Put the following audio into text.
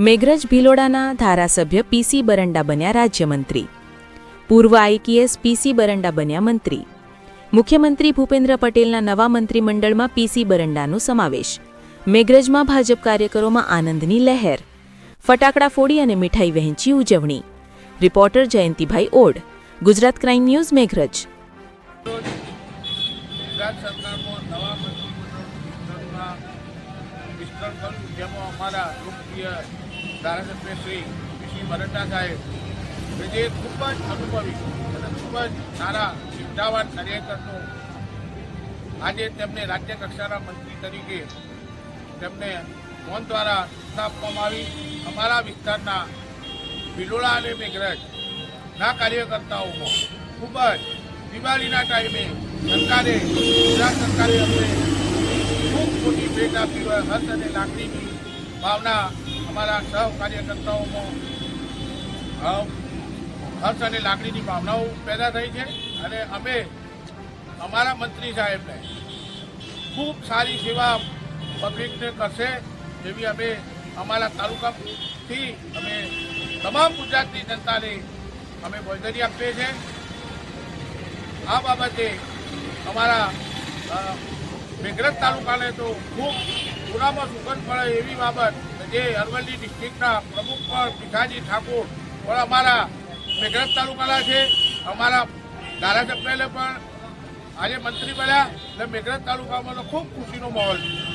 મેઘરજ ભિલોડાના ધારાસભ્ય પીસી બરંડા બન્યા રાજ્યમંત્રી. પૂર્વ આઈપીએસ પીસી બરંડા બન્યા મંત્રી. મુખ્યમંત્રી ભૂપેન્દ્ર પટેલના નવા મંત્રીમંડળમાં પીસી બરંડાનો સમાવેશ. મેઘરજમાં ભાજપ કાર્યકરોમાં આનંદની લહેર. ફટાકડા ફોડી અને મીઠાઈ વહેંચી ઉજવણી. Reporter Jayantibhai Od. Gujarat crime news, Meghraj. જેમાં ધારાસભ્ય શ્રી શ્રી મરંડા સાહેબ જે ખૂબ જ અનુભવી અને ખૂબ જ સારા ચિંતાવાન કાર્યકરનું આજે તેમને રાજ્ય કક્ષાના મંત્રી તરીકે તેમને ફોન દ્વારા સ્થાપવામાં આવી. અમારા વિસ્તારના ભિલોડા અને મેઘરજના કાર્યકર્તાઓમાં ખૂબ જ દિવાળીના ટાઈમે સરકારે, ગુજરાત સરકારે અમને ખૂબ મોટી ભેટ આપી હોય, હર્ષ અને લાગણીની ભાવના અમારા સૌ કાર્યકર્તાઓમાં હર્ષ અને લાગણીની ભાવનાઓ પેદા થઈ છે અને અમે અમારા મંત્રી સાહેબને ખૂબ સારી સેવા પબ્લિકને કરશે એવી અમે અમારા તાલુકાથી અમે તમામ ગુજરાતની જનતાને અમે બોલદરી આપીએ છીએ. આ બાબતે અમારા મેઘરજ તાલુકાને તો ખૂબ પૂરામાં સુગંધ મળે એવી બાબત જે અરવલ્લી ડિસ્ટ્રિક્ટના પ્રમુખ ભીખાજી ઠાકોર પણ અમારા મેઘરજ તાલુકાના છે. અમારા ધારાસભ્યને પણ આજે મંત્રી બન્યા. એટલે મેઘરજ તાલુકામાં ખૂબ ખુશીનો માહોલ છે.